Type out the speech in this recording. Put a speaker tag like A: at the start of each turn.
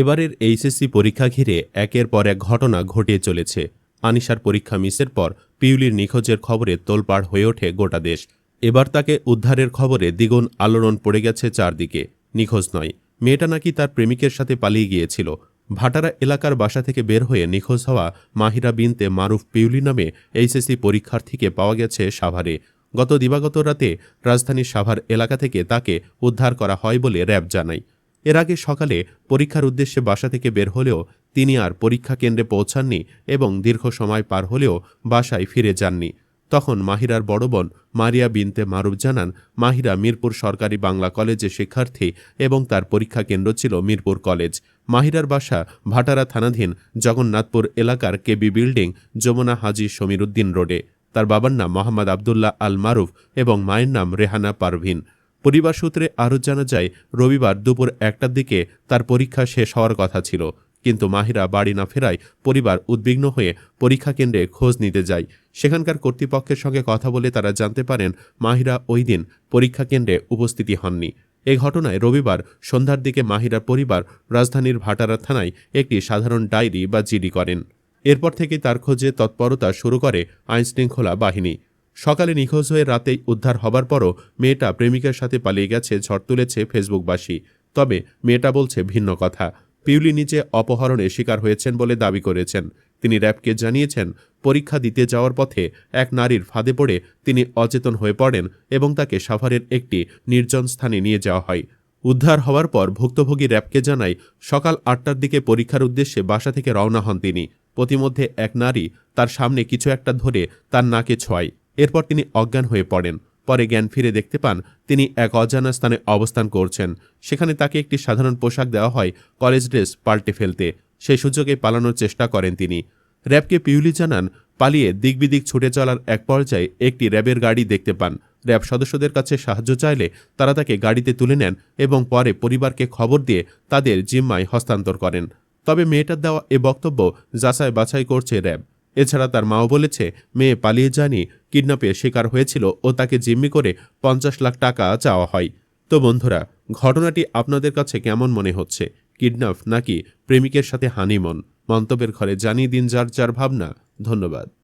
A: এবারের এইচএসসি পরীক্ষা ঘিরে একের পর এক ঘটনা ঘটিয়ে চলেছে। আনিশার পরীক্ষা মিসের পর পিউলির নিখোঁজের খবরে তোলপাড় হয়ে ওঠে গোটা দেশ। এবার তাকে উদ্ধারের খবরে দ্বিগুণ আলোড়ন পড়ে গেছে চারদিকে। নিখোঁজ নয়, মেয়েটা নাকি তার প্রেমিকের সাথে পালিয়ে গিয়েছিল। ভাটারা এলাকার বাসা থেকে বের হয়ে নিখোঁজ হওয়া মাহিরা বিনতে মারুফ পিউলি নামে এইচএসসি পরীক্ষার্থীকে পাওয়া গেছে সাভারে। গত দিবাগত রাতে রাজধানীর সাভার এলাকা থেকে তাকে উদ্ধার করা হয় বলে র্যাব জানায়। এর আগে সকালে পরীক্ষার উদ্দেশ্যে বাসা থেকে বের হলেও তিনি আর পরীক্ষা কেন্দ্রে পৌঁছাননি এবং দীর্ঘ সময় পার হলেও বাসায় ফিরে যাননি। তখন মাহিরার বড় বোন মারিয়া বিনতে মারুফ জানান, মাহিরা মিরপুর সরকারি বাংলা কলেজে শিক্ষার্থী এবং তার পরীক্ষা কেন্দ্র ছিল মিরপুর কলেজ। মাহিরার বাসা ভাটারা থানাধীন জগন্নাথপুর এলাকার কেবি বিল্ডিং, যমুনা হাজি সমীরুদ্দিন রোডে। তার বাবার নাম মোহাম্মদ আবদুল্লাহ আল মারুফ এবং মায়ের নাম রেহানা পারভিন। পরিবার সূত্রে আরও জানা যায়, রবিবার দুপুর একটার দিকে তার পরীক্ষা শেষ হওয়ার কথা ছিল। কিন্তু মাহিরা বাড়ি না ফেরায় পরিবার উদ্বিগ্ন হয়ে পরীক্ষা কেন্দ্রে খোঁজ নিতে যায়। সেখানকার কর্তৃপক্ষের সঙ্গে কথা বলে তারা জানতে পারেন, মাহিরা ওই দিন পরীক্ষা কেন্দ্রে উপস্থিতি হননি। এ ঘটনায় রবিবার সন্ধ্যার দিকে মাহিরার পরিবার রাজধানীর ভাটারা থানায় একটি সাধারণ ডায়েরি বা জিডি করেন। এরপর থেকে তার খোঁজে তৎপরতা শুরু করে আইনশৃঙ্খলা বাহিনী। সকালে নিখোঁজ হয়ে রাতেই উদ্ধার হবার পরও মেয়েটা প্রেমিকার সাথে পালিয়ে গেছে, ঝড় তুলেছে ফেসবুকবাসী। তবে মেয়েটা বলছে ভিন্ন কথা। পিউলি নিচে অপহরণে শিকার হয়েছেন বলে দাবি করেছেন। তিনি র্যাবকে জানিয়েছেন, পরীক্ষা দিতে যাওয়ার পথে এক নারীর ফাঁদে পড়ে তিনি অচেতন হয়ে পড়েন এবং তাকে সাভারের একটি নির্জন স্থানে নিয়ে যাওয়া হয়। উদ্ধার হওয়ার পর ভুক্তভোগী র্যাবকে জানায়, সকাল আটটার দিকে পরীক্ষার উদ্দেশ্যে বাসা থেকে রওনা হন তিনি। প্রতিমধ্যে এক নারী তার সামনে কিছু একটা ধরে তার নাকে ছোঁয় এরপর তিনি অজ্ঞান হয়ে পড়েন। পরে জ্ঞান ফিরে দেখতে পান, তিনি এক অজানা স্থানে অবস্থান করছেন। সেখানে তাকে একটি সাধারণ পোশাক দেওয়া হয়, কলেজ ড্রেস পাল্টে ফেলতে। সেই সুযোগে পালানোর চেষ্টা করেন তিনি। র্যাবকে পিউলি জানান, পালিয়ে দিকবিদিক ছুটে চলার এক পর্যায়ে একটি র্যাবের গাড়ি দেখতে পান। র্যাব সদস্যদের কাছে সাহায্য চাইলে তারা তাকে গাড়িতে তুলে নেন এবং পরে পরিবারকে খবর দিয়ে তাদের জিম্মায় হস্তান্তর করেন। তবে মেয়েটার দেওয়া এ বক্তব্য যাচাই বাছাই করছে র্যাব। এছাড়া তার মাও বলেছে, মেয়ে পালিয়ে যায়নি কিডন্যাপের শিকার হয়েছিল ও তাকে জিম্মি করে পঞ্চাশ লাখ টাকা চাওয়া হয়। তো বন্ধুরা, ঘটনাটি আপনাদের কাছে কেমন মনে হচ্ছে? কিডন্যাপ নাকি প্রেমিকের সাথে হানিমন? মন্তব্যের ঘরে জানিয়ে দিন যার যার ভাবনা। ধন্যবাদ।